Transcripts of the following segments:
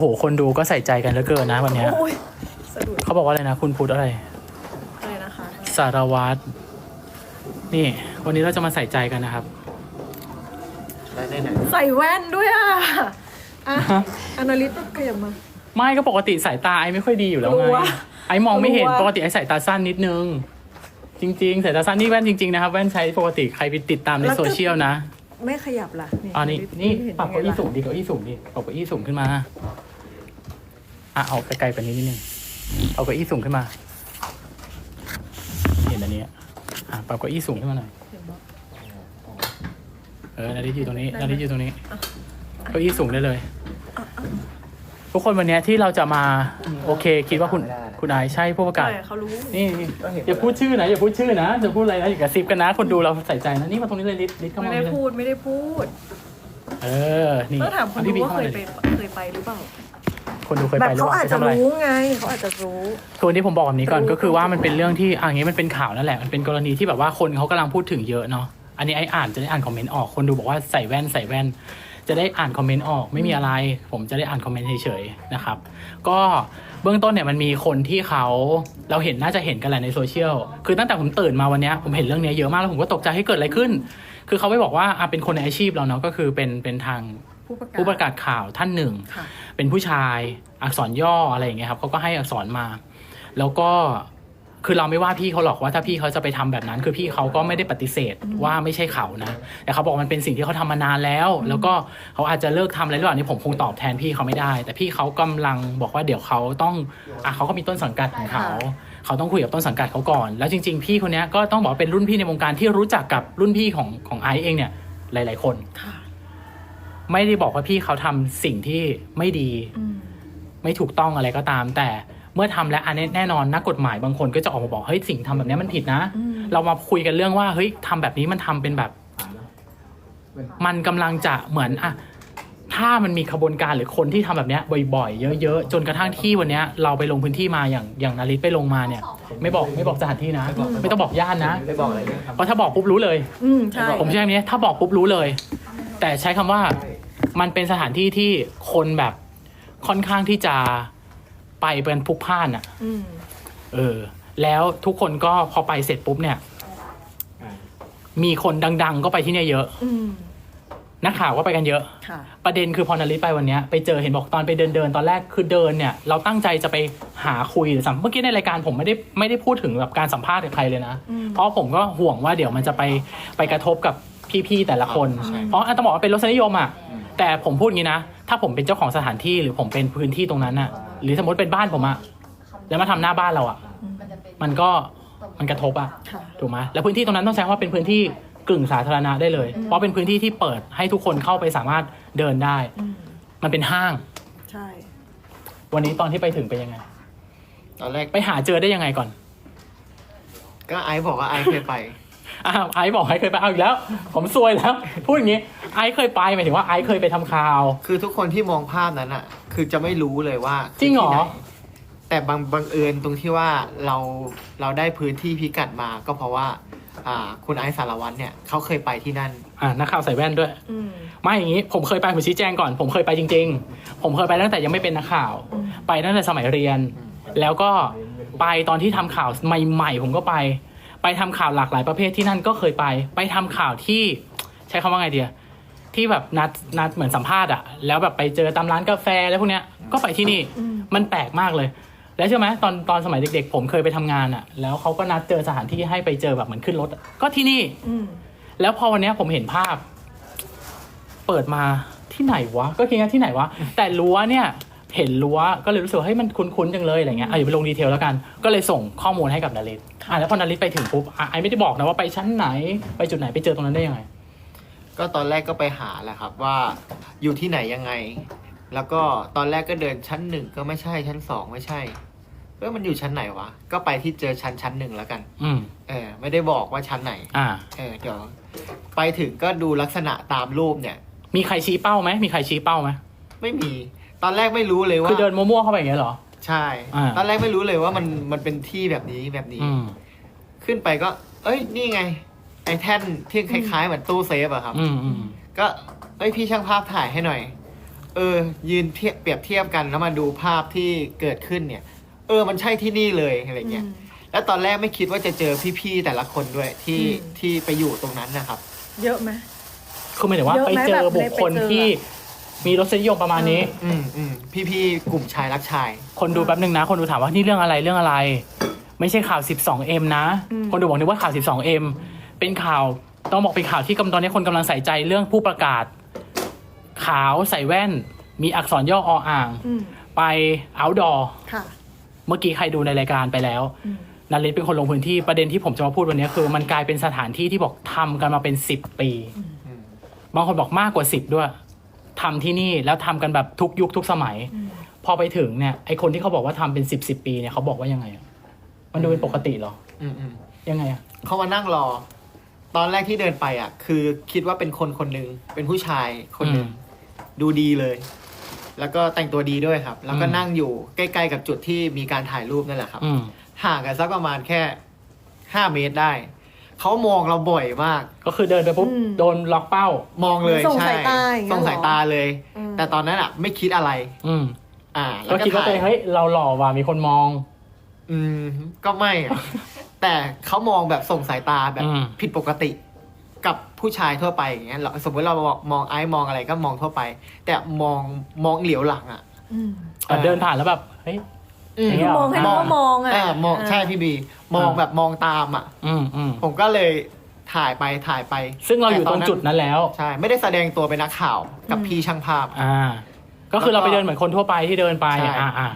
โอ้โหคนดูก็ใส่ใจกันเหลือเกินนะวันเนี้ยโอ้ยสะดุดเขาบอกว่าอะไรนะ คุณพูดอะไรอะไรนะคะสารวัตรนี่ วันนี้เราจะมาใส่ใจกันนะครับ ได้ได้ไหนใส่แว่นด้วยอะอะอนาลิสขยับมา ไม่ก็ปกติสายตาไอไม่ค่อยดีอยู่แล้วไงกลัวไอมองไม่เห็นกลัว ปกติไอสายตาสั้นนิดนึง จริง ๆ สายตาสั้นนี่แว่นจริงๆนะครับแว่นใช้ปกติใครไปติดตามในโซเชียลนะไม่ขยับล่ะอันนี้ลิศนี่เห็ปรับเก้าอี้ยังไงล่ะสูงดิเก้าอี้สูงดิปรับเก้าอี้สูงขึ้นมา อะเอาไกลๆไปนิดนิดนึงเอาเก้าอี้สูงขึ้นมา เห็นอันนี้อะปรับเก้าอี้สูงขึ้นมาหน่อยเห็นปะเออนาฬิอยู่ตรงนี้ได้ไหมนาฬิอยู่ตรงนี้เก้าอี้สูงได้เลย ทุกคนวันเนี้ยที่เราจะมาโอเค คิดว่าคุณคุณนายใช่ผู้ประกาศใช่เขารู้นี่นี่อย่าพูดชื่อนะอย่าพูดชื่อนะอย่าพูดอะไรนะอย่ากระซิบกันนะ คนดูเราใส่ใจนะนี่มาตรงนี้เลยลิศลิศเข้าไม่มาได้เลยพูดไม่ได้พูด เออนี่ต้องถามคนพี่ดูบีว่าเข้าเคมายเลไปยเคยไปหรือเปล่า คนดูเคยแบไปบหรือเขาเปล่าอาจไปจะทำอะไร รู้ไงเขาอาจจะรู้ คือวันนี้ผมบอกแบบนี้ก่อนรู้ก็คือว่ามันเป็นเรื่องที่อะอย่างนี้มันเป็นข่าวนั่นแหละมันเป็นกรณีที่แบบว่าคนเขากำลังพูดถึงเยอะเนาะอันนี้ไอ้อ่านจะได้อ่านคอมเมนต์ออกคนดูบอกว่าใส่แว่นใส่แว่น จะได้อ่านคอมเมนต์ออกไม่มีอะไร ผมจะได้อ่านคอมเมนต์เฉยๆนะครับ ก็เบื้องต้นเนี่ยมันมีคนที่เขาเราเห็นน่าจะเห็นกันแหละในโซเชียลคือตั้งแต่ผมตื่นมาวันเนี้ยผมเห็นเรื่องเนี้ยเยอะมากแล้วผมก็ตกใจให้เกิดอะไรขึ้น คือเขาไม่บอกว่าอะเป็นคนในอาชีพเราเนาะก็คือเป็นเป็นทาง ผู้ประกาศผู้ประกาศข่าวท่านหนึ่งค่ะเป็นผู้ชายอักษรย่ออะไรอย่างเงี้ยครับเขาก็ให้อักษรมา แล้วก็คือเราไม่ว่าพี่เขาหรอกว่าถ้าพี่เขาจะไปทำแบบนั้น คือพี่เขาก็ไม่ได้ปฏิเสธว่าไม่ใช่เขานะแต่เขาบอกมันเป็นสิ่งที่เขาทำมานานแล้ว แล้วก็เขาอาจจะเลิกทำอะไรหรือเปล่านี่ผมคงตอบแทนพี่เขาไม่ได้ แต่พี่เขากำลังบอกว่าเดี๋ยวเขาต้องอะเขาก็มีต้นสังกัดของเขาเขาต้องคุยกับต้นสังกัดเขาก่อน แล้วจริง ๆ พี่คนเนี้ยก็ต้องบอกว่าเป็นรุ่นพี่ในวงการที่รู้จักกับรุ่นพี่ของของไอซ์เองเนี่ยหลาย ๆ คนค่ะ ไม่ได้บอกว่าพี่เขาทำสิ่งที่ไม่ดีอืมไม่ถูกต้องอะไรก็ตาม แต่เมื่อทำแล้วอันนี้แน่นอนนักกฎหมายบางคนก็จะออกมาบอกเฮ้ยสิ่งทำแบบนี้มันผิดนะอืมเรามาคุยกันเรื่องว่าเฮ้ยทำแบบนี้มันทำเป็นแบบ มันกำลังจะเหมือนอะถ้ามันมีขบวนการหรือคนที่ทำแบบเนี้ยบ่อยๆ เยอะๆ จนกระทั่งที่วันเนี้ยเราไปลงพื้นที่มาอย่างอย่างนาริตไปลงมาเนี่ย ไม่บอกไม่บอกสถานที่นะ ไม่ต้องบอกย่านนะไม่บอกอะไรเลยครับเพราะถ้าบอกปุ๊บรู้เลย อืมใช่ผมใช้คำนี้ถ้าบอกปุ๊บรู้เลย แต่ใช้คำว่า มันเป็นสถานที่ที่คนแบบค่อนข้างที่จะไปเป็นพลุกพล่านอะอืมเออ แล้วทุกคนก็พอไปเสร็จปุ๊บเนี่ย มีคนดัง ๆ ก็ไปที่เนี่ยเยอะอืมนักข่าวก็ไปกันเยอะค่ะประเด็นคือพอนาริสไปวันเนี้ยไปเจอเห็นบอกตอนไปเดินเดินๆตอนแรกคือเดินเนี่ย เราตั้งใจจะไปหาคุยหรือสัมเมื่อกี้ในรายการผมไม่ได้ไม่ได้พูดถึงแบบการสัมภาษณ์กับใครเลยนะอืมเพราะผมก็ห่วงว่าเดี๋ยวมันจะไปไปกระทบกับพี่ๆแต่ละคน เพราะอันต้องบอกว่าเป็นรสนิยมอะ แต่ผมพูดงี้นะ ถ้าผมเป็นเจ้าของสถานที่หรือผมเป็นพื้นที่ตรงนั้นอะหรือสมมติเป็นบ้านผมอะแล้วมาทำหน้าบ้านเราอะมันก็มันกระทบอะค่ะถูกไหมแล้วพื้นที่ตรงนั้นต้องใช้คำว่าเป็นพื้นที่กึ่งสาธารณะได้เลย เพราะเป็นพื้นที่ที่เปิดให้ทุกคนเข้าไปสามารถเดินได้ อืมมันเป็นห้าง ใช่ วันนี้ตอนที่ไปถึงเป็นยังไง ตอนแรกไปหาเจอได้ยังไงก่อน ก็ไอซ์บอกว่าไอซ์เคยไป อ้าวไอซ์บอกไอซ์เคยไปเอาอีกแล้ว ผมซวยแล้วพูดอย่างนี้ไอซ์เคยไปหมายถึงว่าไอซ์เคยไปทำข่าว คือทุกคนที่มองภาพนั้นอะ คือจะไม่รู้เลยว่าจริงเหรอที่ไนแต่บางบังเอิญตรงที่ว่าเราเราได้พื้นที่พิกัดมาก็เพราะว่า อ่า คุณไอซ์สารวัตรเนี่ยเขาเคยไปที่นั่น อ่านักข่าวใส่แว่นด้วย อืม ไม่อย่างนี้ผมเคยไปผมชี้แจงก่อน ผมเคยไปจริง ๆ ผมเคยไปตั้งแต่ยังไม่เป็นนักข่าว อืม ไปตั้งแต่สมัยเรียน แล้วก็ไปตอนที่ทำข่าวใหม่ๆ ผมก็ไป ไปทำข่าวหลากหลายประเภทที่นั่นก็เคยไป ไปทำข่าวที่ใช้คำว่าไงเดียที่แบบนัดนัดเหมือนสัมภาษณ์อะแล้วแบบไปเจอตามร้านกาแฟแล้วพวกเนี้ยก็ไปที่นี่อืมมันแปลกมากเลย แล้วใช่อไหมตอนตอนสมัยเด็ก ๆ ผมเคยไปทำงานอะแล้วเขาก็นัดเจอสถานที่ให้ไปเจอแบบเหมือนขึ้นรถอะก็ที่นี่อืมแล้วพอวันเนี้ยผมเห็นภาพ เปิดมาที่ไหนวะ ก็คิดว่าที่ไหนวะ แต่รั้วเนี่ย เห็นรั้วก็เลยรู้สึกว่าเฮ้ยมันคุ้นๆจังเลยอะไรเงี้ยอะอย่าไปลงดีเทลแล้วกัน ก็เลยส่งข้อมูลให้กับนาริตอะแล้วพอนาริตไปถึงปุ๊บอะไอไม่ได้บอกนะว่าไปชั้นไหนไปจุดไหนไปเจอตรงนั้นได้ยังไง ก็ตอนแรกก็ไปหาแหละครับว่าอยู่ที่ไหนยังไง แล้วก็ตอนแรกก็เดินชั้นหนึ่งก็ไม่ใช่ชั้นสองไม่ใช่เออมันอยู่ชั้นไหนวะ ก็ไปที่เจอชั้นชั้นหนึ่งแล้วกัน อืมเออ ไม่ได้บอกว่าชั้นไหน อ่า เออ เดี๋ยว ไปถึงก็ดูลักษณะตามรูปเนี่ย มีใครชี้เป้าไหมมีใครชี้เป้าไหมไม่มี ตอนแรกไม่รู้เลยว่าคือเดินมั่วๆเข้าไปอย่างเงี้ยเหรอ ใช่ อ่า ตอนแรกไม่รู้เลยว่ามันมันเป็นที่แบบนี้แบบนี้ อืมขึ้นไปก็ เอ้ยนี่ไง ไอ้แท่นที่คล้ายๆเหมือนตู้เซฟอะครับ อืมอืมก็เอ้ยพี่ช่างภาพถ่ายให้หน่อย เออ ยืนเทียบเปรียบเทียบกันแล้วมาดูภาพที่เกิดขึ้นเนี่ย เออมันใช่ที่นี่เลยอะไรเงี้ยอืมแล้วตอนแรกไม่คิดว่าจะเจอพี่ๆแต่ละคนด้วยที่อืม ที่ไปอยู่ตรงนั้นนะครับ เยอะไหม คือหมายถึงว่าเยอะไปไหมเจอแบบบุคคลไปเจอ ที่ มีรสนิยมประมาณนี้ อืมอืมพี่ๆกลุ่มชายรักชาย คนดูแป๊บนึงนะ คนดูถามว่านี่เรื่องอะไรเรื่องอะไร ไม่ใช่ข่าว 12M นะ อืม คนดูบอกนึกว่าข่าว 12M เป็นข่าวต้องบอกเป็นข่าวที่กำตอนนี้คนกำลังใส่ใจเรื่องผู้ประกาศ ขาวใส่แว่น มีอักษรย่อออ่าง อืมไป outdoor ค่ะ เมื่อกี้ใครดูในรายการไปแล้วอืม นาริศเป็นคนลงพื้นที่ประเด็นที่ผมจะมาพูดวันนี้คือ มันกลายเป็นสถานที่ที่บอกทำกันมาเป็นสิบปีอืมบางคนบอกมากกว่าสิบด้วย ทำที่นี่แล้วทำกันแบบทุกยุคทุกสมัยอืมพอไปถึงเนี่ยไอคนที่เขาบอกว่าทำเป็นสิบสิบปีเนี่ยเขาบอกว่ายังไงอะมันดูเป็นปกติเหรออืมอืมยังไงอะเขามานั่งรอ ตอนแรกที่เดินไปอะ คือคิดว่าเป็นคนคนหนึ่งเป็นผู้ชายคนหนึ่งดูดีเลย แล้วก็แต่งตัวดีด้วยครับ แล้วก็นั่งอยู่ใกล้ๆกับจุดที่มีการถ่ายรูปนั่นแหละครับอืมห่างกันสักประมาณแค่ห้าเมตรได้ เขามองเราบ่อยมาก ก็คือเดินไปปุ๊บอืม โดนล็อกเป้า มองเลยส่งใช่สายตาอย่างเงี้ยส่งสายตาเลย อืม แต่ตอนนั้นอะ ไม่คิดอะไร อืมอ่าก็คิดว่าตัวเองเฮ้ยเราหล่อว่ะมีคนมอง อืมก็ไม่อะ แต่เขามองแบบส่งสายตาแบบอืม ผิดปกติ กับผู้ชายทั่วไปอย่างเงี้ยเราสมมติเรามองไอ้มองอะไรก็มองทั่วไป แต่มองมองเหลียวหลังอะ อืม แต่เดินผ่านแล้วแบบเฮ้ยอืมอ ย่างเงี้ยเหรมองให้เขามองอะเออมองใช่พี่บี มองอ่าแบบมองตามอะ อืมอืมผมก็เลยถ่ายไปถ่ายไปซึ่งเราอยู่ตรงจุดนั้นแล้ว ใช่ ไม่ได้แสดงตัวเป็นนักข่าวกับอืมพี่ช่างภาพ อ่า ก็คือเราไปเดินเหมือนคนทั่วไปที่เดินไปใช่ อ่าอ่า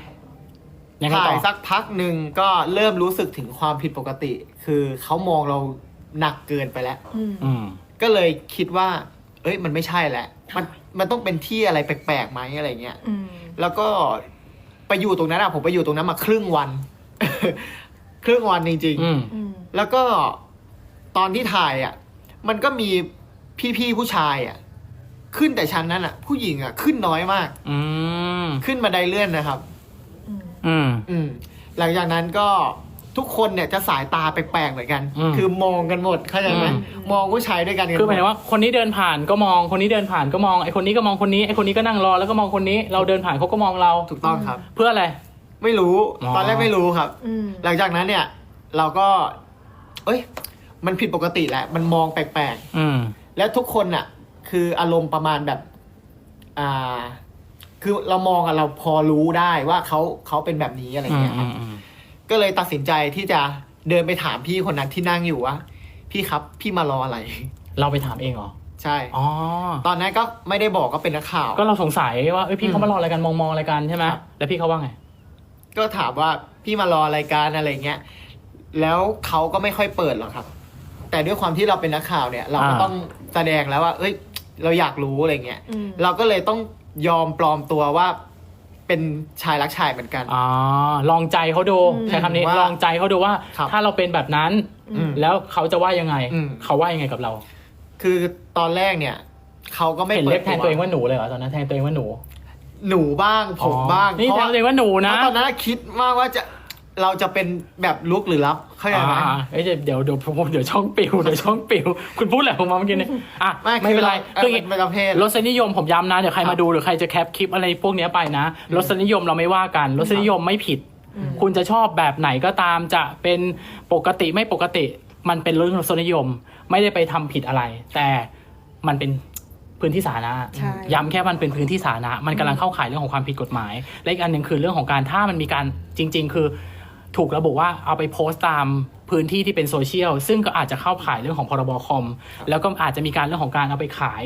ยังไงถ่าต่ยอสักพักหนึ่งก็เริ่มรู้สึกถึงความผิดปกติ คือเขามองเราหนักเกินไปแล้ว อืมอืม ก็เลยคิดว่า เอ้ย มันไม่ใช่แหละ มัน มันต้องเป็นที่อะไรแปลกๆไหมอะไรเงี้ย อืมแล้วก็ ไปอยู่ตรงนั้นอะผมไปอยู่ตรงนั้นมาครึ่งวัน ครึ่งวันจริง อืม อืมๆ แล้วก็ตอนที่ถ่ายอะมันก็มีพี่ๆผู้ชายอะขึ้นแต่ชั้นนั้นอะผู้หญิงอะขึ้นน้อยมาก อืม ขึ้นมาไดเลื่อนนะครับ อืม อืม อืมหลังจากนั้นก็ ทุกคนเนี่ยจะสายตาแปลกๆเหมือนกัน อืมคือมองกันหมดเข้าใจไหมอืม มองผู้ชายด้วยกันกันคือหมายดถึงว่าคนนี้เดินผ่านก็มองคนนี้เดินผ่านก็มองไอคนนี้ก็มองคนนี้ไอคนนี้ก็นั่งรอแล้วก็มองคนนี้เราเดินผ่านเขาก็มองเราถูกต้องครับ เพื่ออะไร ไม่รู้อ๋อ ตอนแรกไม่รู้ครับ อืม หลังจากนั้นเนี่ยเราก็ เอ้ย มันผิดปกติแหละมันมองแปลกอืม ๆ แล้วทุกคนน่ะ คืออารมณ์ประมาณแบบ อ่า คือเรามองอะเราพอรู้ได้ว่าเขาเขาเป็นแบบนี้อะไรอืมเงี้ยคอืรับมอืม ก็เลยตัดสินใจที่จะเดินไปถามพี่คนนั้นที่นั่งอยู่ว่าพี่ครับพี่มารออะไร เราไปถามเองเหรอ ใช่ อ๋อ ตอนนั้นก็ไม่ได้บอกก็เป็นนักข่าว ก็เราสงสัยว่าเอ้ยพี่อืมเขามารออะไรกันมองมองอะไรกันใช่ไหมครับ แล้วพี่เขาว่าไง ก็ถามว่าพี่มารอรายการอะไรเงี้ย แล้วเขาก็ไม่ค่อยเปิดหรอกครับ แต่ด้วยความที่เราเป็นนักข่าวเนี่ย เราก็อ่า ต้องแสดงแล้วว่า เอ้ย เราอยากรู้อะไรเงี้ย อืม เราก็เลยต้องยอมปลอมตัวว่า เป็นชายรักชายเหมือนกัน อ๋อลองใจเขาดูอืมใช้คำนี้ว่าลองใจเขาดูว่า ครับถ้าเราเป็นแบบนั้น อืมแล้วเขาจะว่ายังไง อืม เขาว่ายังไงกับเราคือตอนแรกเนี่ยเขาก็ไม่เห็นเปิเรีดยกแทนตัวเองว่าหนูเลยเหรอตอนนั้นแทนตัวเองว่าหนูหนูบ้างผมบ้างนี่เพแทราะนตัวเองว่าหนูนะ เพราะตอนนั้นคิดมากว่าจะ เราจะเป็นแบบลุกหรือรับเข้าใจไหม อ่าเอ้ยเดี๋ยวเดี๋ยวผมเดี๋ยวช่องปิวเดี๋ยวช่องปิว คุณพูดอะไรของมาเมื่อกี้เนี่ยอะไม่เป็นไรคืคือออย่างงี้ เป็นประเภท รสนิยมผมย้ำนะ เดี๋ยวใครครับมาดูหรือใครจะแคปคลิปอะไรพวกเนี้ยไปนะ รสนิยมเราไม่ว่ากัน รสนิยมไม่ผิดอืมคุณจะชอบแบบไหนก็ตามจะเป็นปกติไม่ปกติ มันเป็นเรื่องรสนิยม ไม่ได้ไปทำผิดอะไร แต่มันเป็นพื้นที่สาธารณะใช่ ย้ำแค่มันเป็นพื้นที่สาธารณะมันกำลังเข้าข่ายเรื่องของความผิดกฎหมาย และอีกอันหนึ่งคือเรื่องของการถ้ามันมีการจริง ๆ คือ ถูกระบุว่าเอาไปโพสต์ตามพื้นที่ที่เป็นโซเชียลซึ่งก็อาจจะเข้าข่ายเรื่องของพรบคอม แล้วก็อาจจะมีการเรื่องของการเอาไปขาย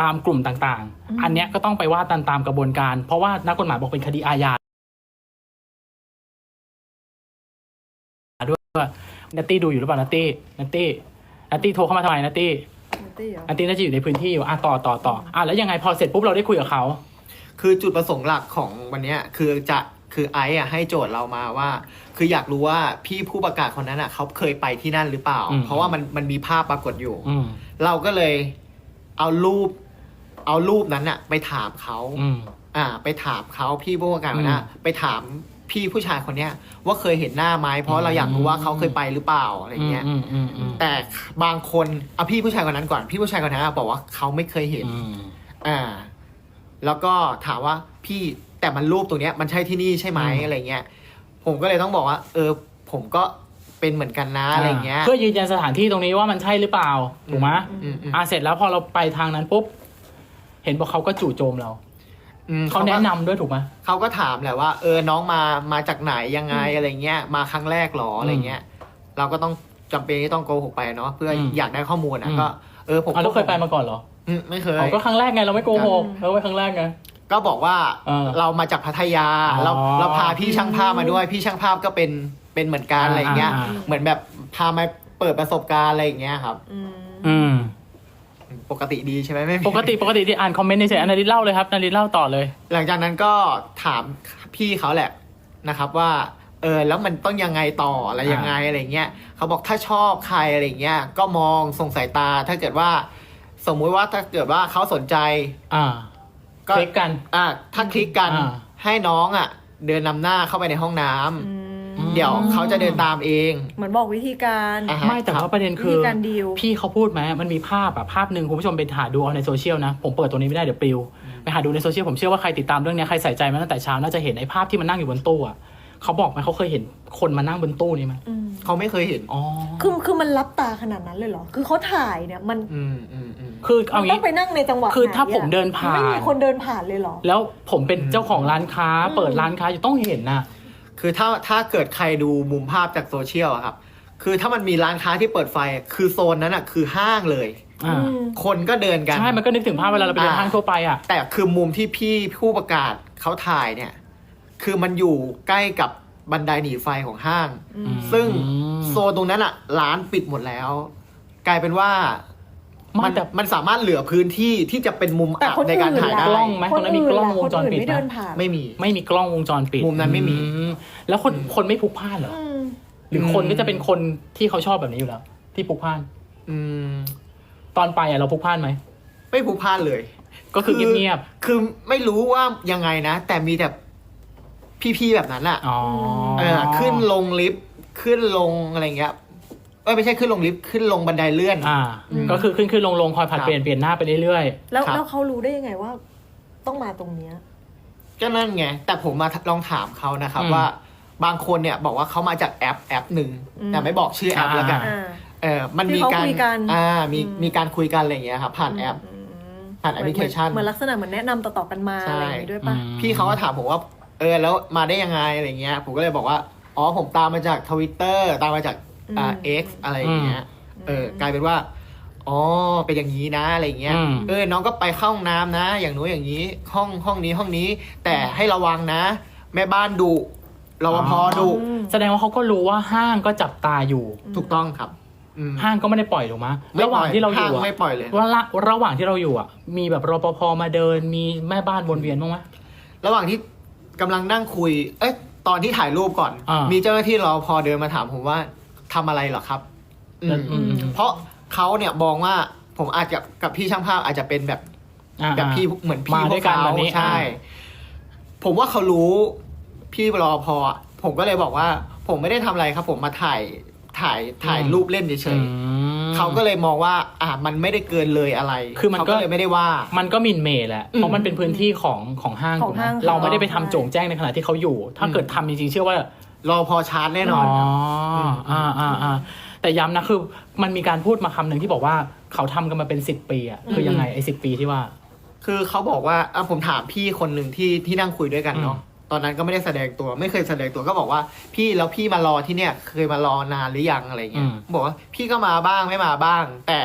ตามกลุ่มต่างอืมๆอันเนี้ยก็ต้องไปว่าตามตามกระบวนการ เพราะว่านักกฎหมายบอกเป็นคดีอาญาด้วยนัตตี้ดูอยู่หรือเปล่านัตตี้นัตตี้นัตตี้โทรเข้ามาทำไมนัตตี้นัตตี้เหรอนัตตี้น่าจะอยู่ในพื้นที่อยู่อะต่อต่อต่ออะแล้วยังไงพอเสร็จปุ๊บเราได้คุยกับเขา คือจุดประสงค์หลักของวันเนี้ยคือจะ คือไอซ์อะให้โจทย์เรามาว่า คืออยากรู้ว่าพี่ผู้ประกาศคนนั้นอะเขาเคยไปที่นั่นหรือเปล่า อืม เพราะว่ามันมันมีภาพปรากฏอยู่ อืมเราก็เลยเอารูป เอารูปนั้นอะไปถามเขา อืม อ่า ไปถามเขาพี่ผู้ประกาศคนนั้นอะอืมไปถามพี่ผู้ชายคนเนี้ยว่าเคยเห็นหน้าไหมเพราะเราอยากรู้ว่าเขาเคยไปหรือเปล่าอะไรเงี้ยอืมอืมอืมแต่บางคนเอาพี่ผู้ชายคนนั้นก่อน พี่ผู้ชายคนนั้นอะบอกว่าเขาไม่เคยเห็น อืม อ่า แล้วก็ถามว่าพี่ แต่มันรูปตรงเนี้ยมันใช่ที่นี่ใช่ไหมอืมอะไรเงี้ยผมก็เลยต้องบอกว่า เออ ผมก็เป็นเหมือนกันนะอะไรเงี้ยเพื่อยืนยันสถานที่ตรงนี้ว่ามันใช่หรือเปล่าถูกไหมอืมอืมอ่าเสร็จแล้วพอเราไปทางนั้นปุ๊บเห็นบอกเขาก็จู่โจมเราอืมเขาแนะนำด้วยถูกไหมเขาก็ถามแหละว่า เออน้องมามาจากไหนยังไงอืมอะไรเงี้ย มาครั้งแรกหรออะไรเงี้ย เราก็ต้องจำเป็นที่ต้องโกหกไปเนาะเพื่ออมอยากได้ข้อมูลอือะมก็เออผมอะเราเคยไปมาก่อนเหรออืมไม่เคยอ๋อก็ครั้งแรกไงเราไม่โกหกอืมเราไปครั้งแรกไง ก็บอกว่าเออเรามาจากพัทยาอ๋อเราเราพาพี่ช่างภาพมาด้วย พี่ช่างภาพก็เป็นเป็นเหมือนกันอะไรเงี้ย อ่าอ่า เหมือนแบบพามาเปิดประสบการณ์อะไรอย่างเงี้ยครับ อืมอืม ปกติดีใช่ไหมไม่มี ปกติปกติที่อ่านคอมเมนต์เฉยๆอันนาริตเล่าเลยครับนาริตเล่าต่อเลย หลังจากนั้นก็ถามพี่เขาแหละนะครับว่า เออแล้วมันต้องยังไงต่ออะไรยังไงอะไรเงี้ยเขาบอกถ้าชอบใครอะไรเงี้ยก็มองส่งสายตาถ้าเกิดว่า สมมุติว่าถ้าเกิดว่าเขาสนใจอ่า ก็คลิกกัน อะถ้าคลิกกันอ่า ให้น้องอะ เดินนำหน้าเข้าไปในห้องน้ำอืมเดี๋ยวเขาจะเดินตามเอง เหมือนบอกวิธีการ อะฮะไม่แต่ว่าประเด็นวิคืธีอการดีล พี่เขาพูดไหมมันมีภาพอะภาพหนึ่งคุณผู้ชมไปหาดูเอาในโซเชียลนะ ผมเปิดตัวนี้ไม่ได้เดี๋ยวปลิวไปหาดูในโซเชียลผมเชื่อว่าใครติดตามเรื่องเนี้ยใครใส่ใจมาตั้งแต่เช้าน่าจะเห็นไอ้ภาพที่มันนั่งอยู่บนตู้อะเขาบอกไหมเขาเคยเห็น คนมานั่งบนตู้นี้ไหมอืมเขาไม่เคยเห็นอ๋อคือคือมันรับตาขนาดนั้นเลยเหรอ คือเขาถ่ายเนี่ยมันอืมอืมอืม คือเอามันงี้ต้องไปนั่งในจังหวะคือถ้าไหะผมเดินผ่าน ไม่มีคนเดินผ่านเลยเหรอ แล้วผมเป็นเจ้าของร้านค้า อืม เปิดร้านค้าอยู่ต้องเห็นนะ คือถ้าถ้าเกิดใครดูมุมภาพจากโซเชียลอะครับ คือถ้ามันมีร้านค้าที่เปิดไฟอะคือโซนนั้นอะคือห้างเลย อ่า อืม คนก็เดินกัน ใช่ มันก็นึกถึงภาพเวลาเราไปเดินอ่า ห้างทั่วไปอะ แต่คือมุมที่พี่ผู้ประกาศเขาถ่ายเนี่ย คือมันอยู่ใกล้กับ บันไดหนีไฟของห้างอือืมมซึ่งโซนตรงนั้นอะร้านปิดหมดแล้ว กลายเป็นว่าไม่มันแต่มันสามารถเหลือพื้นที่ที่จะเป็นมุมแต่อับคนในการอื่นถ่ายล่ะได้กล้องไหมตรงนั้นมีกล้องวงจรปิดคนอื่นไหมไม่เดินผ่านไม่มีไม่มีกล้องวงจรปิดมุมนั้นไม่มีอืแล้วคนคนไม่พลุกพล่านเหรออืมหรือคนก็จะเป็นคนที่เขาชอบแบบนี้อยู่แล้ว ที่พลุกพล่าน อืม ตอนไปอะเราพลุกพล่านไหมไม่ผูกพันเลย ก็คือเงียบคือไม่รู้ว่ายังไงนะแต่มีแต่ พี่ๆแบบนั้นอะๆอ๋อเออขึ้นลงลิฟต์ขึ้นลงอะไรเงี้ยเอ้ยไม่ใช่ขึ้นลงลิฟต์ขึ้นลงบันไดเลื่อน อ่าก็คือขึ้นขึ้นลงลงคอยผัดครับ เปลี่ยนเปลี่ยนหน้าไปเรื่อยแล้วครับ แล้วเขารู้ได้ยังไงว่า ต้องมาตรงเนี้ย ก็นั่นไง แต่ผมมาลองถามเขานะครับอืมว่า บางคนเนี่ยบอกว่าเขามาจากแอปแอปหนึ่งอืม แต่ไม่บอกชื่อแอปอ่าแล้วกัน อ่า เออมันที่มีเขาการคุยกัน อ่ามีอืมมีการคุยกันอะไรอย่างเงี้ยครับผ่านแอปอืมผ่านแอปพลิเคชันเหมือนลักษณะเหมือนแนะนำต่อๆกันมาใช่ อะไรอย่างงี้ด้วยๆปะอืม พี่เขาก็ถามผมว่า เออแล้วมาได้ยังไงอะไรเงี้ย ผมก็เลยบอกว่า อ๋อผมตามมาจากทวิตเตอร์ตามมาจากอ่าอืม X อะไรอย่างเงี้ย เออกลายเป็นว่า อ๋อเป็นอย่างนี้นะอะไรเงี้ย อืม เออน้องก็ไปเข้าห้องน้ำนะ อย่างนู้นอย่างนี้ห้องห้องนี้ห้องนี้ แต่ให้ระวังนะ แม่บ้านดุรปภดุอืมแสดงว่าเขาก็รู้ว่าห้างก็จับตาอยู่ ถูกต้องครับอืมห้างก็ไม่ได้ปล่อยถูกไหมไม่ระหว่างที่เราอยู่ห้อะไม่ปล่อยเลย ว่าละระหว่างที่เราอยู่อะมีแบบรปภมาเดินมีแม่บ้านวนเวียนบ้างไหม ระหว่างที่ กำลังนั่งคุย เอ้ยตอนที่ถ่ายรูปก่อน อ่ามีมีเจ้าหน้าที่รอพอเดินมาถามผมว่าทำอะไรเหรอครับอืมอืม เพราะเขาเนี่ยมองว่าผมอาจจะกับพี่ช่างภาพอาจจะเป็นแบบ อ่า แบบพี่เหมือนพี่มาพด้ววกยกันเขาแบบนี้ใช่ อ่าผมว่าเขารู้พี่รอพออะผมก็เลยบอกว่า ผมไม่ได้ทำอะไรครับ ผมมาถ่ายถ่ายถ่ายรูปเล่นเฉอืยมๆ เขาก็เลยมองว่า อ่ามันไม่ได้เกินเลยอะไรคือมันก็เขาก็เลยไม่ได้ว่า มันก็หมินเมย์แหละอืมเพราะมันเป็นพื้นที่ของของห้างของถูกไหมห้างเราไม่ได้ไปใช่ทำโจงแจ้งในขณะที่เขาอยู่ ถ้าอืมเกิดทำจริงๆเชื่อว่ารอพอชาร์จแน่นอนอ๋อมอ่าอ่าอ่าแต่ย้ำนะคือมันมีการพูดมาคำหนึ่งที่บอกว่าเขาทำกันมาเป็นสิบปีอะคือยังไงไอ้สิบปีที่ว่า คือเขาบอกว่าอะผมถามพี่คนหนึ่งที่ที่นั่งคุยด้วยกันเนาะ ตอนนั้นก็ไม่ได้แสดงตัว ไม่เคยแสดงตัวก็บอกว่า พี่แล้วพี่มารอที่เนี่ย เคยมารอนานหรือยังอะไรเงี้ยอืม บอกว่าพี่ก็มาบ้างไม่มาบ้าง แต่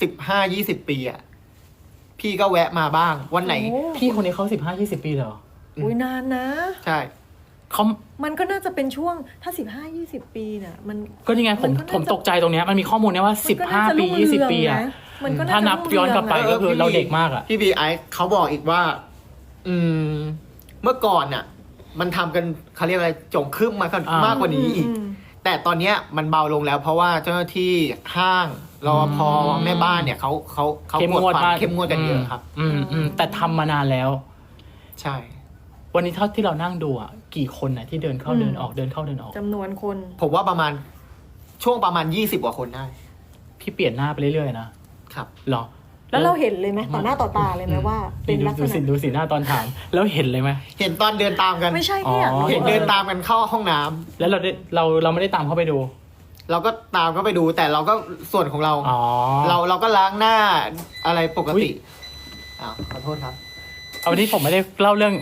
สิบห้ายี่สิบปีอะพี่ก็แวะมาบ้าง วันไหน โอ้พี่คนนี้เขาสิบห้ายี่สิบปีเลยเหรออุ้ยนานนะ ใช่ เขามันก็น่าจะเป็นช่วงถ้าสิบห้ายี่สิบปีน่ะ มันก็ยังไงผมมันก็น่าจะ ผมตกใจตรงเนี้ยมันมีข้อมูลเนี่ยว่าสิบมันก็ห้าน่จะปีรุ่งยี่สิบเรืองปีอะนะมันก็ถ้าจะนับรุ่งย้อนกลับไปเรืงะก็คือเราเด็กมากอะพี่บีไอซ์เขาบอกอีกว่า อืม เมื่อก่อนน่ะ มันทำกันเขาเรียกอะไรจงครึ่มมากันอ่าม มากกว่านี้อีกมแต่ตอนเนี้ยมันเบาลงแล้วเพราะว่าเจ้าหน้าที่ห้างรอพออืมแม่บ้านเนี่ยเขาเขาเขาเข้มกวดงวดขันมากเข้มงวดกันเยอะครับ อืมอืมแต่ทำมานานแล้ว ใช่ วันนี้เท่าที่เรานั่งดูอะกี่คนน่ะที่เดินเข้าอืม เดินออกเดินเข้าเดินออก จำนวนคน ผมว่าประมาณช่วงประมาณยี่สิบกว่าคนได้พี่เปลี่ยนหน้าไปเรื่อยๆนะครับ เหรอ แล้วเราเห็นเลยไหมต่อหน้าต่อตาเลยไหมว่า เป็นี่นดูลักษดูสิณะดูสีหน้าตอนถาม แล้วเห็นเลยไหม เห็นตอนเดินตามกัน ไม่ใช่ที่อยากอ๋รู้อเห็นเดินตามกันเข้าห้องน้ำแล้วเราได้เราเราไม่ได้ตามเข้าไปดู เราก็ตามก็ไปดูแต่เราก็ส่วนของเรา อ๋อ เราเราก็ล้างหน้าอะไรปกอุ๊ติย อ้าวขอโทษครับ เอาวันนี้ผมไม่ได้เล่าเรื่อง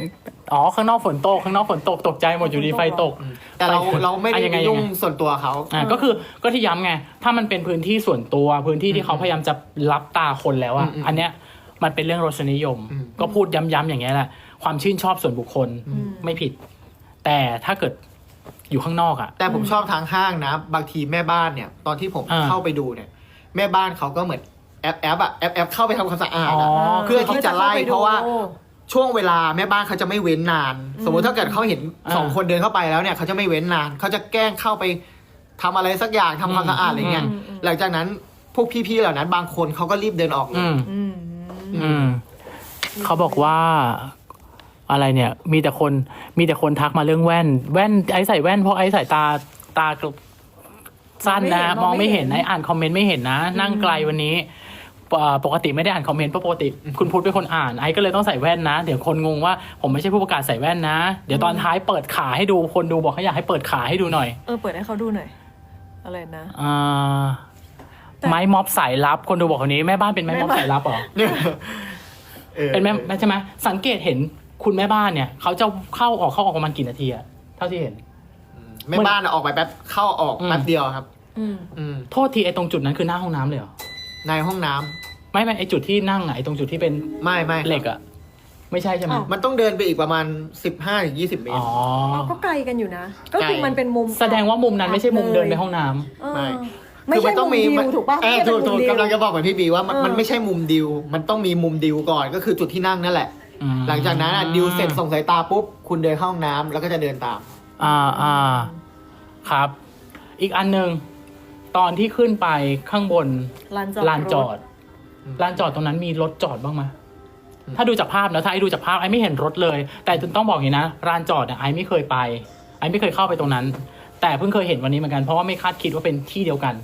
อ๋อ ข้างนอกฝนตก ข้างนอกฝนตกตกใจหมดอยู่ดีไฟตก แต่เราไปเราไม่ได้อะยังไงยุ่งยังไงส่วนตัวเขาอ่าก็คือก็ที่ย้ำไง ถ้ามันเป็นพื้นที่ส่วนตัวพื้นที่ที่เขาพยายามจะรับตาคนแล้วอะอืมอืมอันเนี้ยมันเป็นเรื่องรสนิยมอืมก็พูดย้ำๆอย่างเงี้ยแหละความชื่นชอบส่วนบุคคลอืมไม่ผิด แต่ถ้าเกิดอยู่ข้างนอกอะ แต่ผมชอบทางห้างนะ บางทีแม่บ้านเนี่ย ตอนที่ผมอ่าเข้าไปดูเนี่ย แม่บ้านเขาก็เหมือนแอปแอปอะแอปแอปเข้าไปทำความสะอาดอ๋ออะเพื่อที่จะไล่ขเพราะว่าดู ช่วงเวลาแม่บ้านเขาจะไม่เว้นนานอืมสมมติถ้าเกิดเขาเห็นอ่าสองคนเดินเข้าไปแล้วเนี่ยเขาจะไม่เว้นนานเขาจะแกล้งเข้าไปทำอะไรสักอย่างทำความอืมสะอาดอะไรเงี้ยอืมอืมหลังจากนั้นพวกพี่ๆเหล่านั้น บางคนเขาก็รีบเดินออกเลอืยมอืมอืมเขาบอกว่าอะไรเนี่ย มีแต่คนมีแต่คนทักมาเรื่องแว่น แว่นไอ้ใส่แว่นเพราะไอ้ใส่ตาตาสั้นนะ มองไม่เห็นไอ้อ่านคอมเมนต์ไม่เห็นนะ นั่งไกลวันนี้ ปอ่าปกติไม่ได้อ่านคอมเมนต์เพราะปกติคุณพุทธเป็นคนอ่านไอ้ก็เลยต้องใส่แว่นนะ เดี๋ยวคนงงว่าผมไม่ใช่ผู้ประกาศใส่แว่นนะ เดี๋ยวตอนท้ายเปิดขาให้ดูคนดูบอกเขาอยากให้เปิดขาให้ดูหน่อย เออเปิดให้เขาดูหน่อย อะไรนะอ่าแต่ไม้ม็อบสายลับ คนดูบอกคนนี้แม่บ้านเป็นไม้ม็อบแม่บ้านสายลับเหรอออเป็นแม่ใช่ไหมสังเกตเห็นคุณแม่บ้านเนี่ยเขาจะเข้าออกเข้าออกประมาณกี่นาทีอะเท่าที่เห็นแม่บ้านอะออกไปแป๊บเข้าออกอืมแป๊บเดียวครับ อืมอืมโทษทีไอ้ตรงจุดนั้นคือหน้าห้องน้ำเลยเหรอในห้องน้ำ ไม่ไม่ไอ้จุดที่นั่งอะไอ้ตรงจุดที่เป็นไม่ไม่ครับเหล็กอะไม่ใช่ใช่ไหม อ้าว มันต้องเดินไปอีกประมาณสิบห้าถึงยี่สิบเมตอ๋ร อเราก็ไกลกันอยู่นะ ก็คือไกลมันเป็นมุมแสดงว่ามุมนั้นไม่ใช่มุมเดินไปห้องน้ำ เออไม่ ไม่คือใช่นต้องมุมดิมัวถูกป่ะเออไม่ใช่ถูกมุถูมกดิวกำลังจะบอกเหมือนพี่บีว่ามันเออ มันไม่ใช่มุมดิว มันต้องมีมุมดิวก่อนก็คือจุดที่นั่งนั่นแหละ อืม หลังจากนั้นอะดิวเสร็จส่งสายตาปุ๊บคุณเดินเข้าห้องน้ำแล้วก็จะเดินตาม อ่าอ่าครับ อีกอันหนึ่งตอนที่ขึ้นไปข้างบนลานจอดลานจอดรถ ลานจอดตรงนั้นมีรถจอดบ้างไหมอืมถ้าดูจากภาพนะถ้าไอ้ดูจากภาพไอ้ไม่เห็นรถเลย แต่ต้องบอกอย่างนี้นะลานจอดเนี่ยไอ้ไม่เคยไป ไอ้ไม่เคยเข้าไปตรงนั้น แต่เพิ่งเคยเห็นวันนี้เหมือนกันเพราะว่าไม่คาดคิดว่าเป็นที่เดียวกัน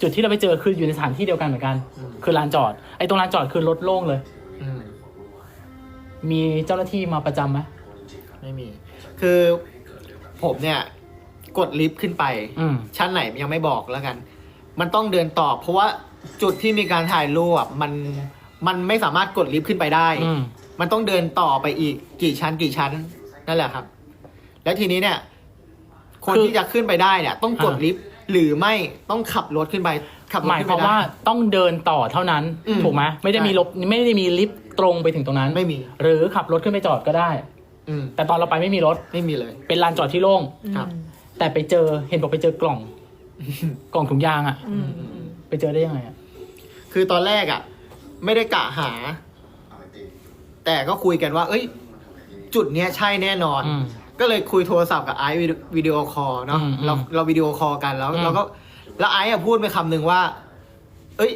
จุดที่เราไปเจอคืออยู่ในสถานที่เดียวกันเหมือนกันอืมคือลานจอดไอ้ตรงลานจอดคือรถโล่งเลยอืมมีเจ้าหน้าที่มาประจำไหมไม่มี คือผมเนี่ย กดลิฟต์ขึ้นไป อืมชั้นไหนยังไม่บอกแล้วกัน มันต้องเดินต่อเพราะว่า จุดที่มีการถ่ายรูปอะมันมันไม่สามารถกดลิฟต์ขึ้นไปได้ อืม มันต้องเดินต่อไปอีกกี่ชั้นกี่ชั้นนั่นแหละครับ แล้วทีนี้เนี่ย คนคือที่จะขึ้นไปได้เนี่ย ต้องกดอ่า ลิฟต์หรือไม่ต้องขับรถขึ้นไป ขับรหถมายขึ้นคไปวามได้ ว่าต้องเดินต่อเท่านั้น อืมถูกไหมไม่ได้มีใช่ลบไม่ได้มีลิฟต์ตรงไปถึงตรงนั้น ไม่มี หรือขับรถขึ้นไปจอดก็ได้ อืมแต่ตอนเราไปไม่มีรถไม่มีเลย เป็นลานจอดที่โล่ง ครับ แต่ไปเจอเห็นบอกไปเจอกล่อง กล่องถุงยางอะอืมอืมอืมไป เจอได้ยังไงอะคือตอนแรกอะ่ะ ไม่ได้กะหา แต่ก็คุยกันว่า เอ้ย จุดเนี้ยใช่แน่นอน อืม ก็เลยคุยโทรศัพท์กับไอซ์วิดีโอคอลเนาะอืมอืมเราเราวิดีโอคอลกันแล้วอืมเราก็แล้วไอซ์อะพูดไปคำหนึ่งว่า เอ้ย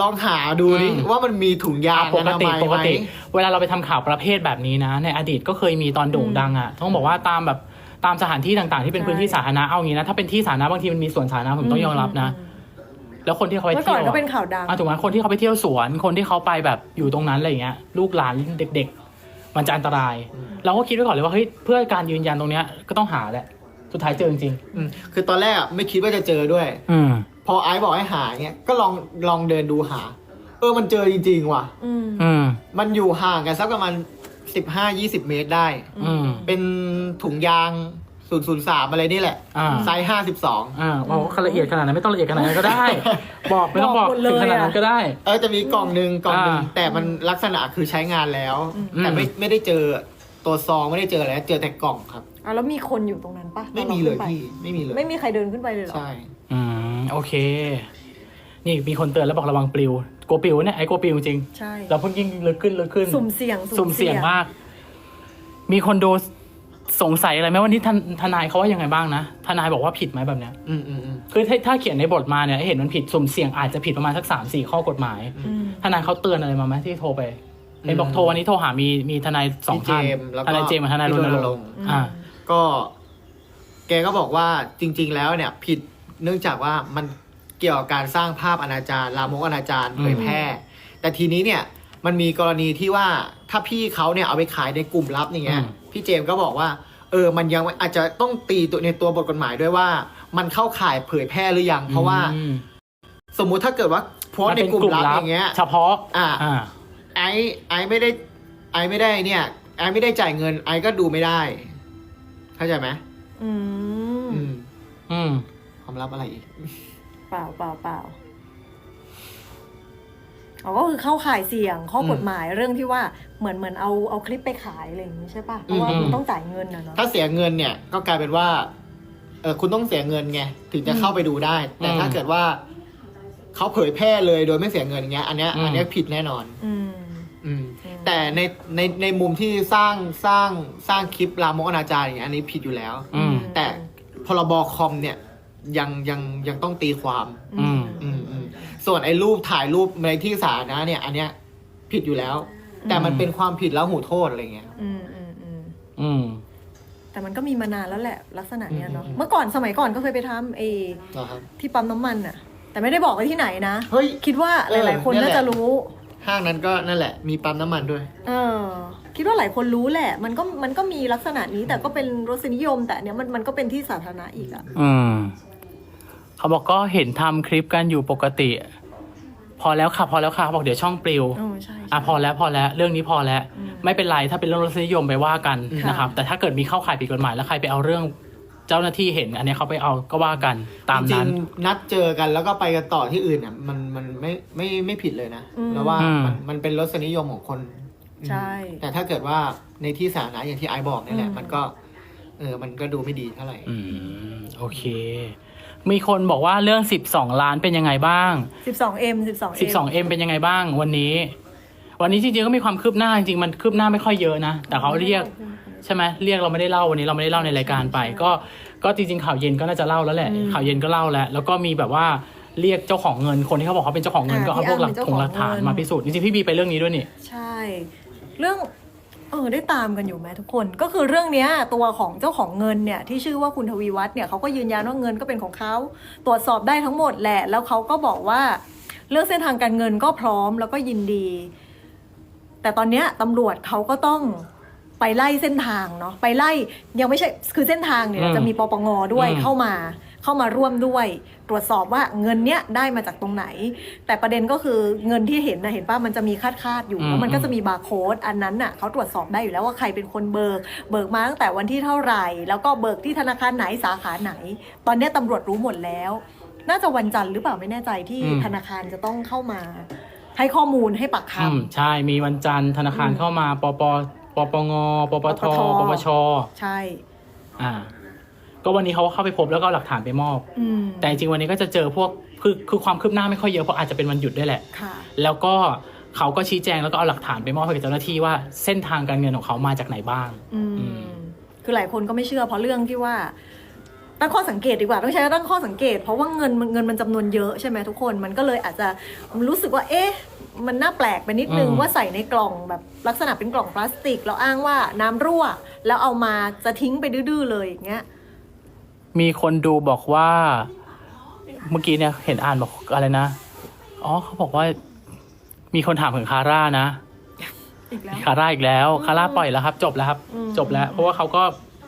ลองหาดูดิอืม ว่ามันมีถุงยางปอกนาติมัยปกไหมติ เวลาเราไปทำข่าวประเภทแบบนี้นะ ในอดีตก็เคยมีตอนโด่งดังอะต้องบอกว่าตามแบบตามสถานที่ต่างๆ ที่เป็นพื้นที่สาธารณะเอางี้นะถ้าเป็นที่สาธารณะบางทีมันมีสวนสาธารณะผมต้องยอมรับนะ แล้วคนที่เขาไปเมื่อเที่ก่ยอนวก็เป็นอะข่าวดัง อะถูกไหมคนที่เขาไปเที่ยวสวน คนที่เขาไปแบบอยู่ตรงนั้นอะไรอย่างเงี้ย ลูกหลานเด็ก ๆ มันจะอันตราย เราก็คิดไว้ก่อนเลยว่าเฮ้ยเพื่อการยืนยันตรงเนี้ยก็ต้องหาแหละสุดท้ายเจอจริงอืมคือตอนแรกอะไม่คิดว่าจะเจอด้วย ๆอืม พอไอซ์บอกให้หาเงี้ยก็ลองลองเดินดูหา เออมันเจอจริงๆว่ะ อืม อืม มันอยู่ห่างกันสักประมาณสิบห้ายี่สิบเมตรได้ อืม เป็นถุงยาง ศูนย์ศูนย์สามอะไรนี่แหละ อ่า ไซส์ห้าสิบสอง อ่าบอกว่าละเอียดขนาดนั้นไม่ต้องละเอียดขนาดนั้นก็ได้ บอกไม่ต้องบอกบอกหมดเลยถึงขนาดนั้นอะก็ได้ เออจะมีกล่องหนึ่งกล่องหนึ่งอ่าแต่มันลักษณะคือใช้งานแล้ว อืม แต่ไม่ไม่ได้เจอตัวซองไม่ได้เจออะไรเจอแต่กล่องครับ อะแล้วมีคนอยู่ตรงนั้นปะไม่มีเลยตอนราขึ้นไปพี่ไม่มีเลยไม่มีใครเดินขึ้นไปเลยเหรอ ใช่ อืมโอเค นี่มีคนเตือนแล้วบอกระวังปลิวกลัวปลิวเนี่ยไอ้กลัวปลิวจริงใช่ เราเพิ่งยิ่งลึกขึ้นลึกขึ้น สุ่มเสี่ยงสุ่มเสี่ยงมาก มีคนดู สงสัยอะไรไหมวันนี้ทนทนายเขาว่ายังไงบ้างนะทนายบอกว่าผิดไหมแบบเนี้ยอืมอืมอืมคือถ้าถ้าเขียนในบทมาเนี่ยให้เห็นมันผิดสุ่มเสี่ยงอาจจะผิดประมาณสักสามสี่ข้อกฎหมายอืมทนายเขาเตือนอะไรมาไหมที่โทรไปเห็นบอกโทรวันนี้โทรหามีมีทนายสองพี่เจท่านมส์แล้วทก็นายเจมส์กับทนายรพี่ณรงค์ค์อ่า ก็ แกก็บอกว่าจริง ๆ แล้วเนี่ย ผิดเนื่องจากว่ามันเกี่ยวกับการสร้างภาพอนาจารลามกอนาจารอืม เผยแพร่ แต่ทีนี้เนี่ย มันมีกรณีที่ว่าถ้าพี่เขาเนี่ยเอาไปขายในกลุ่มลับอย่างเงี้ย อืม พี่เจมส์ก็บอกว่า เออ มันยังอาจจะต้องตีตัวในตัวบทกฎหมายด้วยว่า มันเข้าข่ายเผยแพร่หรือยัง เพราะว่าอืมสมมุติถ้าเกิดว่าโพสต์ในกลุ่มลับอย่างเงี้ย เฉพาะอ่า อ่า ไอไอไม่ได้ ไอไม่ได้เนี่ย ไอไม่ได้จ่ายเงิน ไอก็ดูไม่ได้ เข้าใจไหมอืมอืมอืม ความลับอะไรอีก เปล่าเปล่าเปล่า อ๋อก็คือเข้าข่ายเสี่ยงข้อกฎหมายเรื่องที่ว่าเหมือนเหมือนเอาเอาคลิปไปขายอะไรอย่างนี้ใช่ปะเพราะว่าอืม คุณต้องจ่ายเงินนะเนาะ ถ้าเสียเงินเนี่ยก็กลายเป็นว่าเออคุณต้องเสียเงินไงถึงจะเข้าไปดูได้ แต่ถ้าเกิดว่าเขาเผยแพร่เลยโดยไม่เสียเงินอย่างเงี้ย อันเนี้ยอันเนี้ยผิดแน่นอน อืม อืม อืม แต่ในในในมุมที่สร้างสร้างสร้างคลิปลามกอนาจารอย่างเงี้ยอันนี้ผิดอยู่แล้ว อืม แต่พรบคอมเนี่ยยังยังยังต้องตีความ อืมอืมอืม ส่วนไอ้รูปถ่ายรูปในที่สาธารณะเนี่ย อันเนี้ยผิดอยู่แล้ว แต่มันเป็นความผิดแล้วหูโทษอะไรเงี้ย อืมอืมอืมอืม แต่มันก็มีมานานแล้วแหละ ลักษณะเนี้ยเนาะ อืม เมื่อก่อนสมัยก่อนก็เคยไปทำเอเหรอครับ ที่ปั๊มน้ำมันน่ะแต่ไม่ได้บอกไปที่ไหนนะ เฮ้ย คิดว่าหเออลาย ๆ คนเนี่ยแหน่าละ จะรู้ ห้างนั้นก็นั่นแหละ มีปั๊มน้ำมันด้วย เออคิดว่าหลายคนรู้แหละ มันก็มันก็มีลักษณะนี้แต่ก็เป็นรสนิยม แต่อันเนี้ยมันมันก็เป็นที่สาธารณะอีกอะอืม เขาบอกก็เห็นทำคลิปกันอยู่ปกติ พอแล้วค่ะพอแล้วค่ะเขาบอกเดี๋ยวช่องปลิวอ๋อใช่อะพอแล้วพอแล้วเรื่องนี้พอแล้วอืมไม่เป็นไรถ้าเป็นเรื่องรสนิยมไปว่ากันค่ะนะครับ แต่ถ้าเกิดมีเข้าข่ายผิดกฎหมายแล้วใครไปเอาเรื่องเจ้าหน้าที่เห็น อันนี้เขาไปเอาก็ว่ากันตามจรินั้งน ๆนัดเจอกันแล้วก็ไปกันต่อที่อื่นอะมันมันไม่ไม่ไม่ผิดเลยนะแล้วว่าอืม มันมันเป็นรสนิยมของคนใช่แต่ถ้าเกิดว่าในที่สาธารณะอย่างที่ไอซ์บอกนี่แหละ อืม มันก็ เออมันก็ดูไม่ดีเท่าไหร่ อืม โอเค มีคนบอกว่าเรื่อง 12 ล้านเป็นยังไงบ้างสิบสองเอ็มสิบสอง 12M เป็นยังไงบ้าง วันนี้ วันนี้จริงๆก็มีความคืบหน้าจริงๆมันคืบหน้าไม่ค่อยเยอะนะ แต่เขาเรียกใช่ไหมเรียกเราไม่ได้เล่าวันนี้เราไม่ได้เล่าในรายการไป ก็ก็จริงๆข่าวเย็นก็น่าจะเล่าแล้วแหละอืมข่าวเย็นก็เล่าแล้ว แล้วก็มีแบบว่าเรียกเจ้าของเงินคนที่เขาบอกเขาเป็นเจ้าของเงินอ่าก็เอาพวกหลักที่ถอ้างงเป็นหลักฐานเจ้าของเงินมาพิสูจน์จริงๆพี่บีไปเรื่องนี้ด้วยนี่ใช่ เรื่อง เออได้ตามกันอยู่ไหมทุกคนก็คือเรื่องเนี้ยตัวของเจ้าของเงินเนี่ยที่ชื่อว่าคุณทวีวัฒน์เนี่ยเขาก็ยืนยันว่าเงินก็เป็นของเขาตรวจสอบได้ทั้งหมดแหละ แล้วเขาก็บอกว่า เรื่องเส้นทางการเงินก็พร้อมแล้วก็ยินดี แต่ตอนเนี้ยตำรวจเขาก็ต้องไปไล่เส้นทางเนาะไปไล่ยังไม่ใช่คือเส้นทางเนี่ยอืมจะมีปปงด้วยอืมเข้ามา เข้ามาร่วมด้วย ตรวจสอบว่าเงินเนี้ยได้มาจากตรงไหน แต่ประเด็นก็คือเงินที่เห็นนะเห็นป่ะมันจะมีคาดคาดๆอยู่อืมแล้วมันก็จะมีบาร์โค้ดอันนั้นน่ะเขาตรวจสอบได้อยู่แล้วว่าใครเป็นคนเบิก เบิกมาตั้งแต่วันที่เท่าไหร่ แล้วก็เบิกที่ธนาคารไหนสาขาไหน ตอนเนี้ยตำรวจรู้หมดแล้ว น่าจะวันจันทร์หรือเปล่าไม่แน่ใจที่อืมธนาคารจะต้องเข้ามา ให้ข้อมูลให้ปากคอืมใช่มีวันจันทร์ธนาคารอืมเข้ามาปปปปงปปทปปทปปชำใช่ อ่า ก็วันนี้เขาเข้าไปพบแล้วก็เอาหลักฐานไปมอบอืมแต่จริงๆวันนี้ก็จะเจอพวกคือคือความคืบหน้าไม่ค่อยเยอะเพราะอาจจะเป็นวันหยุดด้วยแหละค่ะแล้วก็เขาก็ชี้แจงแล้วก็เอาหลักฐานไปมอบให้กับเจ้าหน้าที่ว่าเส้นทางการเงินของเขามาจากไหนบ้างอือืมมคือหลายคนก็ไม่เชื่อเพราะเรื่องที่ว่าตั้งข้อสังเกตดีกว่าต้องใช้ตั้งข้อสังเกต เพราะว่าเงินมันเงินมันจำนวนเยอะใช่ไหมทุกคนมันก็เลยอาจจะรู้สึกว่าเอ๊ะมันน่าแปลกไปนิดนึงอืมว่าใส่ในกล่องแบบลักษณะเป็นกล่องพลาสติก แล้วอ้างว่าน้ำรั่ว แล้วเอามาจะทิ้งไปดื้อๆเลยอย่างเงี้ย มีคนดูบอกว่า เมื่อกี้เนี่ยเห็นอ่านบอกอะไรนะ อ๋อเขาบอกว่า มีคนถามถึงคาร่านะอีกแล้วคาร่าอีกแล้วอืมคาร่าปล่อยแล้วครับ จบแล้วครับอืมจบแล้ว เพราะว่าเขาก็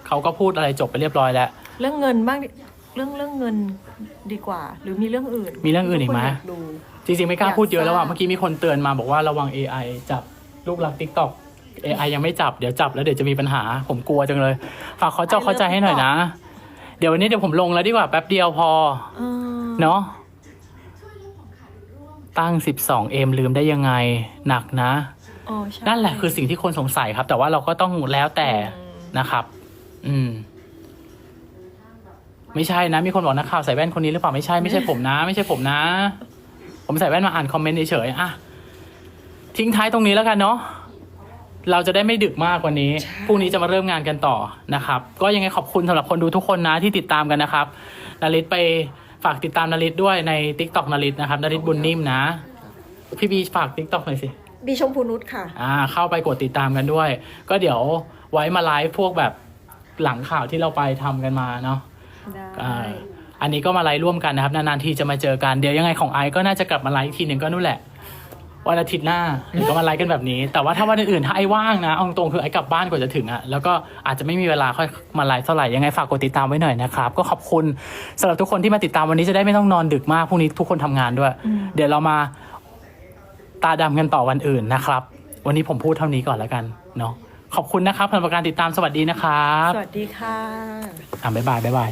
เขาก็พูดอะไรจบไปเรียบร้อยแล้ว เรื่องเงินบ้างดิเรื่องเรื่องเงินดีกว่า หรือมีเรื่องอื่นมีเรื่องอื่นอีกไหมทุคยาดู จริงๆไม่กล้าพูดเยอะแล้วอะอยากทราบ เมื่อกี้มีคนเตือนมาบอกว่าระวัง AI จับลูกหลัก TikTok AI ยังไม่จับเดี๋ยวจับแล้วเดี๋ยวจะมีปัญหา ผมกลัวจังเลย ฝากเขาเจ้าเข้าใจให้หน่อยนะ เดี๋ยววันนี้เดี๋ยวผมลงแล้วดีกว่าแป๊บเดียวพอเออเนาะตั้ง 12M ลืมได้ยังไงหนักนะ อ๋อใช่นั่นแหละคือสิ่งที่คนสงสัยครับ แต่ว่าเราก็ต้องแล้วแต่อืมนะครับ อืม ไม่ใช่นะ มีคนบอกนักข่าวใส่แว่นคนนี้หรือเปล่าไม่ใช่ไม่ใช่ผมนะ ไม่ใช่ผมนะ ผมใส่แว่นมาอ่านคอมเมนต์เฉยๆอะทิ้งท้ายตรงนี้แล้วกันเนาะ เราจะได้ไม่ดึกมากกว่านี้ พรุ่งนี้จะมาเริ่มงานกันต่อนะครับ ก็ยังไงขอบคุณสำหรับคนดูทุกคนนะที่ติดตามกันนะครับนาริตไปฝากติดตามนาริตด้วยใน t ิ k t o k นาริตนะครับนาริตบุญนิ่มนะ พี่บีฝาก t ิ k t o k หน่อยสิ บีชมพูนุชค่ะ อ่า เข้าไปกดติดตามกันด้วย ก็เดี๋ยวไว้มาไลฟ์พวกแบบหลังข่าวที่เราไปทำกันมาเนาะได้อ่าอันนี้ก็มาไลฟ์ร่วมกันนะครับ นานๆทีจะมาเจอกัน เดี๋ยวยังไงของไอซ์ก็น่าจะกลับมาไลฟ์อีกทีหนึ่งก็นู่นแหละ วันอาทิตย์หน้าหรือก็มาไลฟ์กันแบบนี้ แต่ว่าถ้าวันอื่นๆถ้าไอ้ว่างนะเอาตรงๆคือไอ้กลับบ้านกว่าจะถึงอะแล้วก็อาจจะไม่มีเวลาค่อยมาไลฟ์เท่าไหร่ยังไงฝากกดติดตามไว้หน่อยนะครับ ก็ขอบคุณสำหรับทุกคนที่มาติดตามวันนี้จะได้ไม่ต้องนอนดึกมากพรุ่งนี้ทุกคนทำงานด้วย เดี๋ยวเรามาตาดำกันต่อวันอื่นนะครับ วันนี้ผมพูดเท่านี้ก่อนแล้วกันเนาะขอบคุณนะครับสำหรับการติดตามสวัสดีนะครับสวัสดีค่ะ อะบ๊ายบายบ๊ายบาย